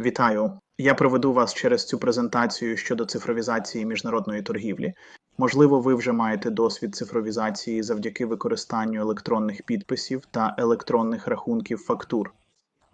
Вітаю! Я проведу вас через цю презентацію щодо цифровізації міжнародної торгівлі. Можливо, ви вже маєте досвід цифровізації завдяки використанню електронних підписів та електронних рахунків фактур.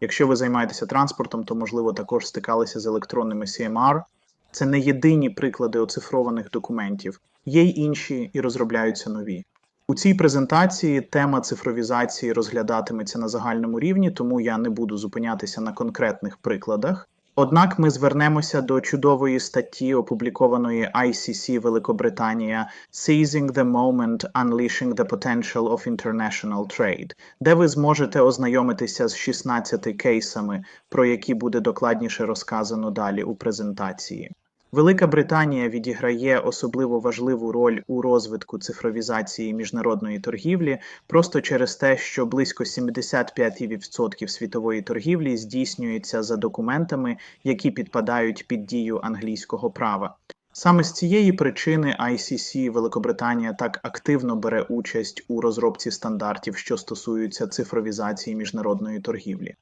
Якщо ви займаєтеся транспортом, то можливо також стикалися з електронними CMR. Це не єдині приклади оцифрованих документів, є й інші і розробляються нові. У цій презентації тема цифровізації розглядатиметься на загальному рівні, тому я не буду зупинятися на конкретних прикладах. Однак ми звернемося до чудової статті, опублікованої ICC Великобританія Seizing the Moment, Unleashing the Potential of International Trade, де ви зможете ознайомитися з 16 кейсами, про які буде докладніше розказано далі у презентації. Велика Британія відіграє особливо важливу роль у розвитку цифровізації міжнародної торгівлі просто через те, що близько 75% світової торгівлі здійснюється за документами, які підпадають під дію англійського права. Саме з цієї причини ICC Великобританія так активно бере участь у розробці стандартів, що стосуються цифровізації міжнародної торгівлі.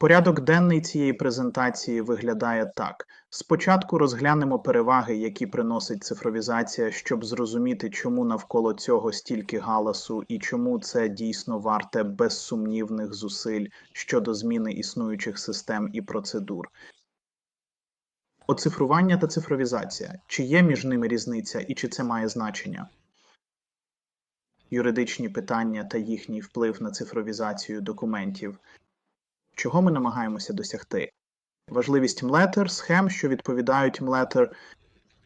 Порядок денний цієї презентації виглядає так: спочатку розглянемо переваги, які приносить цифровізація, щоб зрозуміти, чому навколо цього стільки галасу і чому це дійсно варте безсумнівних зусиль щодо зміни існуючих систем і процедур. Оцифрування та цифровізація. Чи є між ними різниця і чи це має значення? Юридичні питання та їхній вплив на цифровізацію документів. Чого ми намагаємося досягти? Важливість млетер, схем, що відповідають млетер,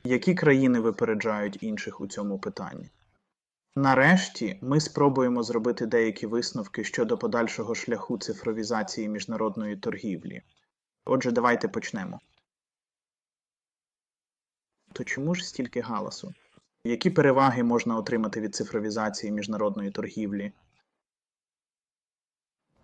які країни випереджають інших у цьому питанні. Нарешті ми спробуємо зробити деякі висновки щодо подальшого шляху цифровізації міжнародної торгівлі. Отже, давайте почнемо. То чому ж стільки галасу? Які переваги можна отримати від цифровізації міжнародної торгівлі?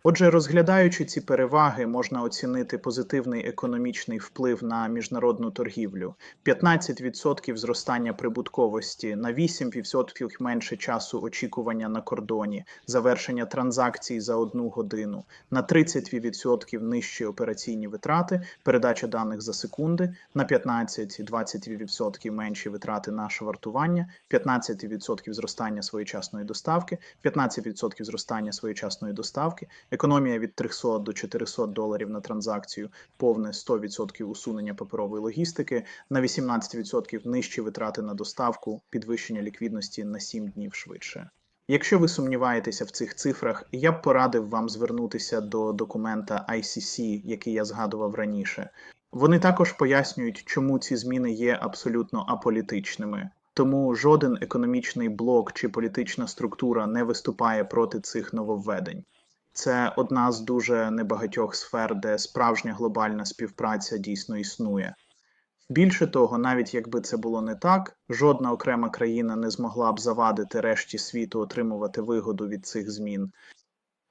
Отже, розглядаючи ці переваги, можна оцінити позитивний економічний вплив на міжнародну торгівлю: 15% зростання прибутковості, на 8% менше часу очікування на кордоні, завершення транзакцій за одну годину, на 30% нижчі операційні витрати, передача даних за секунди, на 15-20% менші витрати на швартування, 15% зростання своєчасної доставки, 15% зростання своєчасної доставки. Економія від 300 до 400 доларів на транзакцію, повне 100% усунення паперової логістики, на 18% нижчі витрати на доставку, підвищення ліквідності на 7 днів швидше. Якщо ви сумніваєтеся в цих цифрах, я б порадив вам звернутися до документа ICC, який я згадував раніше. Вони також пояснюють, чому ці зміни є абсолютно аполітичними. Тому жоден економічний блок чи політична структура не виступає проти цих нововведень. Це одна з дуже небагатьох сфер, де справжня глобальна співпраця дійсно існує. Більше того, навіть якби це було не так, жодна окрема країна не змогла б завадити решті світу отримувати вигоду від цих змін.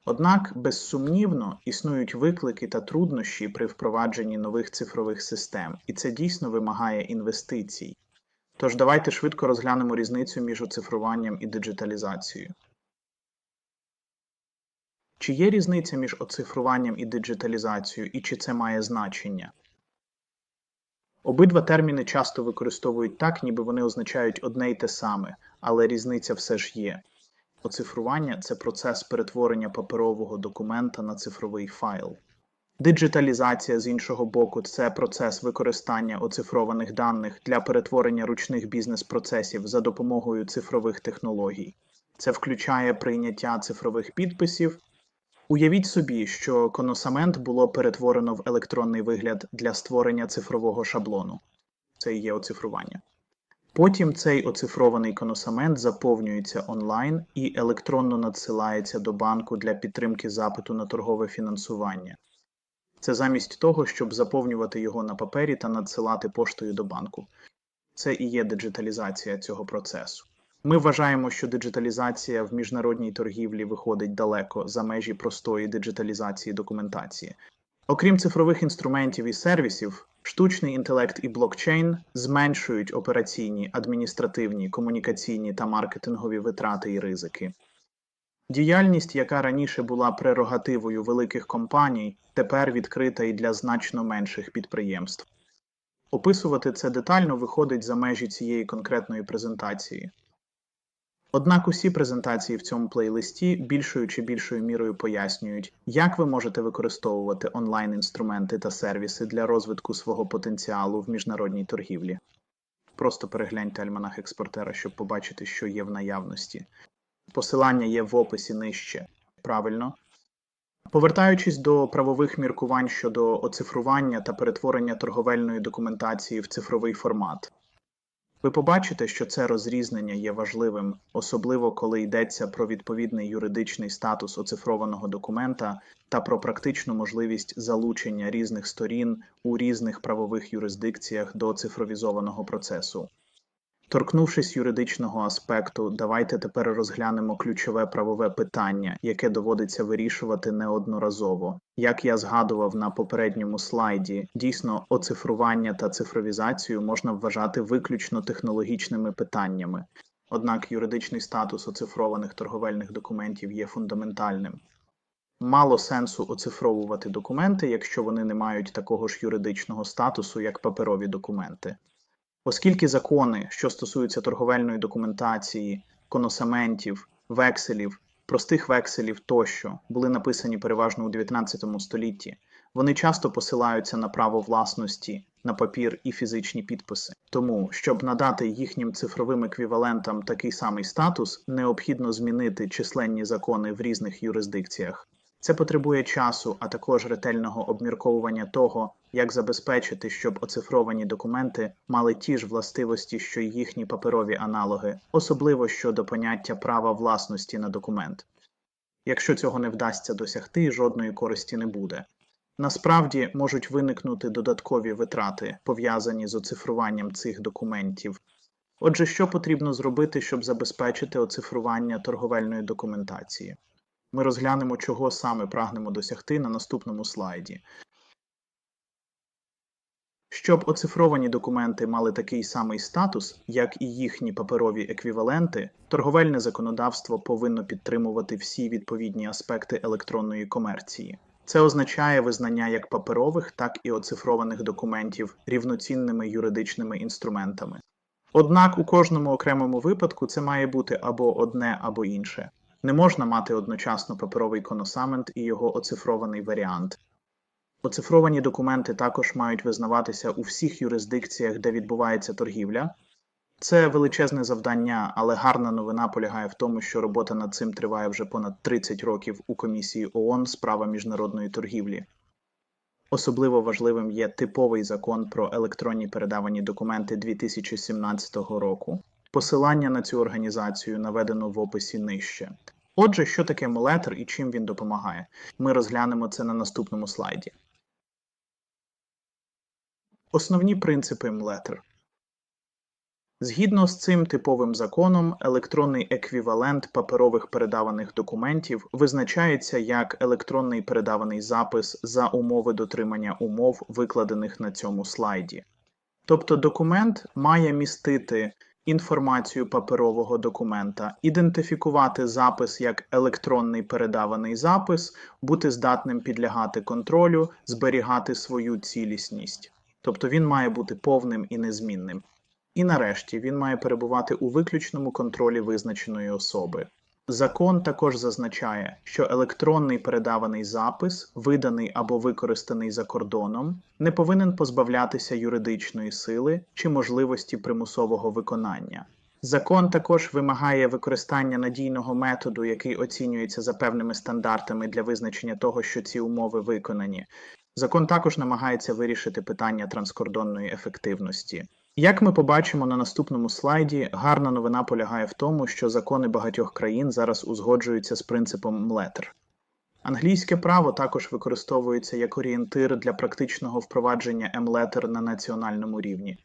Однак, безсумнівно, існують виклики та труднощі при впровадженні нових цифрових систем, і це дійсно вимагає інвестицій. Тож давайте швидко розглянемо різницю між оцифруванням і диджиталізацією. Чи є різниця між оцифруванням і диджиталізацією, і чи це має значення? Обидва терміни часто використовують так, ніби вони означають одне й те саме, але різниця все ж є. Оцифрування це процес перетворення паперового документа на цифровий файл. Диджиталізація, з іншого боку, це процес використання оцифрованих даних для перетворення ручних бізнес-процесів за допомогою цифрових технологій. Це включає прийняття цифрових підписів. Уявіть собі, що коносамент було перетворено в електронний вигляд для створення цифрового шаблону. Це є оцифрування. Потім цей оцифрований коносамент заповнюється онлайн і електронно надсилається до банку для підтримки запиту на торгове фінансування. Це замість того, щоб заповнювати його на папері та надсилати поштою до банку. Це і є диджиталізація цього процесу. Ми вважаємо, що диджиталізація в міжнародній торгівлі виходить далеко за межі простої диджиталізації документації. Окрім цифрових інструментів і сервісів, штучний інтелект і блокчейн зменшують операційні, адміністративні, комунікаційні та маркетингові витрати і ризики. Діяльність, яка раніше була прерогативою великих компаній, тепер відкрита і для значно менших підприємств. Описувати це детально виходить за межі цієї конкретної презентації. Однак усі презентації в цьому плейлисті більшою чи більшою мірою пояснюють, як ви можете використовувати онлайн-інструменти та сервіси для розвитку свого потенціалу в міжнародній торгівлі. Просто перегляньте альманах експортера, щоб побачити, що є в наявності. Посилання є в описі нижче. Правильно. Повертаючись до правових міркувань щодо оцифрування та перетворення торговельної документації в цифровий формат. Ви побачите, що це розрізнення є важливим, особливо коли йдеться про відповідний юридичний статус оцифрованого документа та про практичну можливість залучення різних сторін у різних правових юрисдикціях до цифровізованого процесу. Торкнувшись юридичного аспекту, давайте тепер розглянемо ключове правове питання, яке доводиться вирішувати неодноразово. Як я згадував на попередньому слайді, дійсно оцифрування та цифровізацію можна вважати виключно технологічними питаннями. Однак юридичний статус оцифрованих торговельних документів є фундаментальним. Мало сенсу оцифровувати документи, якщо вони не мають такого ж юридичного статусу, як паперові документи. Оскільки закони, що стосуються торговельної документації, коносаментів, векселів, простих векселів тощо, були написані переважно у 19 столітті, вони часто посилаються на право власності, на папір і фізичні підписи. Тому, щоб надати їхнім цифровим еквівалентам такий самий статус, необхідно змінити численні закони в різних юрисдикціях. Це потребує часу, а також ретельного обмірковування того, як забезпечити, щоб оцифровані документи мали ті ж властивості, що й їхні паперові аналоги, особливо щодо поняття права власності на документ. Якщо цього не вдасться досягти, жодної користі не буде. Насправді можуть виникнути додаткові витрати, пов'язані з оцифруванням цих документів. Отже, що потрібно зробити, щоб забезпечити оцифрування торговельної документації? Ми розглянемо, чого саме прагнемо досягти на наступному слайді. Щоб оцифровані документи мали такий самий статус, як і їхні паперові еквіваленти, торговельне законодавство повинно підтримувати всі відповідні аспекти електронної комерції. Це означає визнання як паперових, так і оцифрованих документів рівноцінними юридичними інструментами. Однак у кожному окремому випадку це має бути або одне, або інше. Не можна мати одночасно паперовий коносамент і його оцифрований варіант. Оцифровані документи також мають визнаватися у всіх юрисдикціях, де відбувається торгівля. Це величезне завдання, але гарна новина полягає в тому, що робота над цим триває вже понад 30 років у комісії ООН з права міжнародної торгівлі. Особливо важливим є типовий закон про електронні передавані документи 2017 року. Посилання на цю організацію наведено в описі нижче. Отже, що таке молетер і чим він допомагає? Ми розглянемо це на наступному слайді. Основні принципи МЛЕТР. Згідно з цим типовим законом, електронний еквівалент паперових передаваних документів визначається як електронний передаваний запис за умови дотримання умов, викладених на цьому слайді. Тобто документ має містити інформацію паперового документа, ідентифікувати запис як електронний передаваний запис, бути здатним підлягати контролю, зберігати свою цілісність. Тобто він має бути повним і незмінним. І нарешті він має перебувати у виключному контролі визначеної особи. Закон також зазначає, що електронний передаваний запис, виданий або використаний за кордоном, не повинен позбавлятися юридичної сили чи можливості примусового виконання. Закон також вимагає використання надійного методу, який оцінюється за певними стандартами для визначення того, що ці умови виконані. Закон також намагається вирішити питання транскордонної ефективності. Як ми побачимо на наступному слайді, гарна новина полягає в тому, що закони багатьох країн зараз узгоджуються з принципом МЛЕТР. Англійське право також використовується як орієнтир для практичного впровадження МЛЕТР на національному рівні.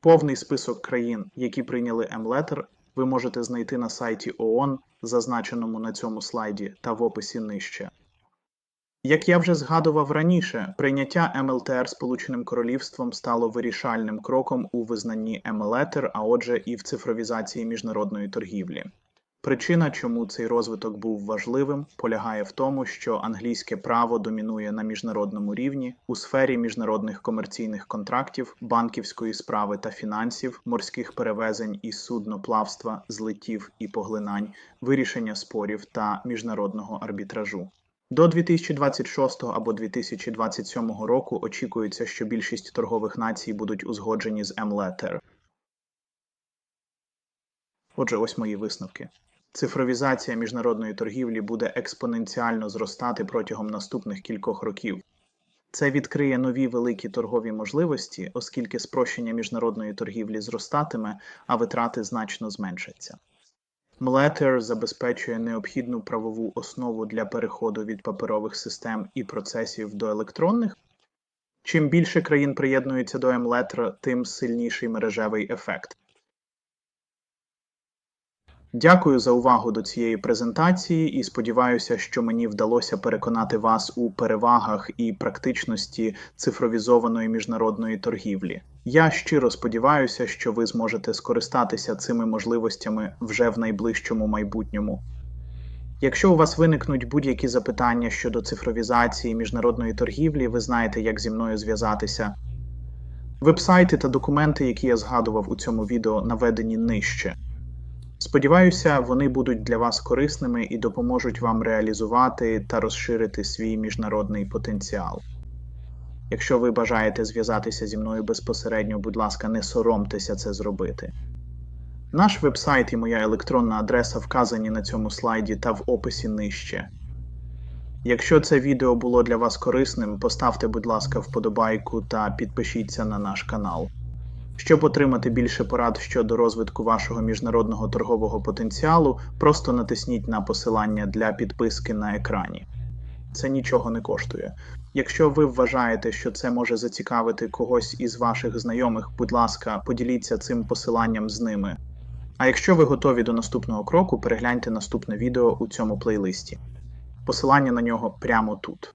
Повний список країн, які прийняли МЛЕТР, ви можете знайти на сайті ООН, зазначеному на цьому слайді та в описі нижче. Як я вже згадував раніше, прийняття МЛТР Сполученим Королівством стало вирішальним кроком у визнанні МЛЕТР, а отже, і в цифровізації міжнародної торгівлі. Причина, чому цей розвиток був важливим, полягає в тому, що англійське право домінує на міжнародному рівні у сфері міжнародних комерційних контрактів, банківської справи та фінансів, морських перевезень і судноплавства, злетів і поглинань, вирішення спорів та міжнародного арбітражу. До 2026 або 2027 року очікується, що більшість торгових націй будуть узгоджені з M-Letter. Отже, ось мої висновки. Цифровізація міжнародної торгівлі буде експоненціально зростати протягом наступних кількох років. Це відкриє нові великі торгові можливості, оскільки спрощення міжнародної торгівлі зростатиме, а витрати значно зменшаться. Млетер забезпечує необхідну правову основу для переходу від паперових систем і процесів до електронних. Чим більше країн приєднується до Млетер, тим сильніший мережевий ефект. Дякую за увагу до цієї презентації і сподіваюся, що мені вдалося переконати вас у перевагах і практичності цифровізованої міжнародної торгівлі. Я щиро сподіваюся, що ви зможете скористатися цими можливостями вже в найближчому майбутньому. Якщо у вас виникнуть будь-які запитання щодо цифровізації міжнародної торгівлі, ви знаєте, як зі мною зв'язатися. Вебсайти та документи, які я згадував у цьому відео, наведені нижче. Сподіваюся, вони будуть для вас корисними і допоможуть вам реалізувати та розширити свій міжнародний потенціал. Якщо ви бажаєте зв'язатися зі мною безпосередньо, будь ласка, не соромтеся це зробити. Наш вебсайт і моя електронна адреса вказані на цьому слайді та в описі нижче. Якщо це відео було для вас корисним, поставте, будь ласка, вподобайку та підпишіться на наш канал. Щоб отримати більше порад щодо розвитку вашого міжнародного торгового потенціалу, просто натисніть на посилання для підписки на екрані. Це нічого не коштує. Якщо ви вважаєте, що це може зацікавити когось із ваших знайомих, будь ласка, поділіться цим посиланням з ними. А якщо ви готові до наступного кроку, перегляньте наступне відео у цьому плейлисті. Посилання на нього прямо тут.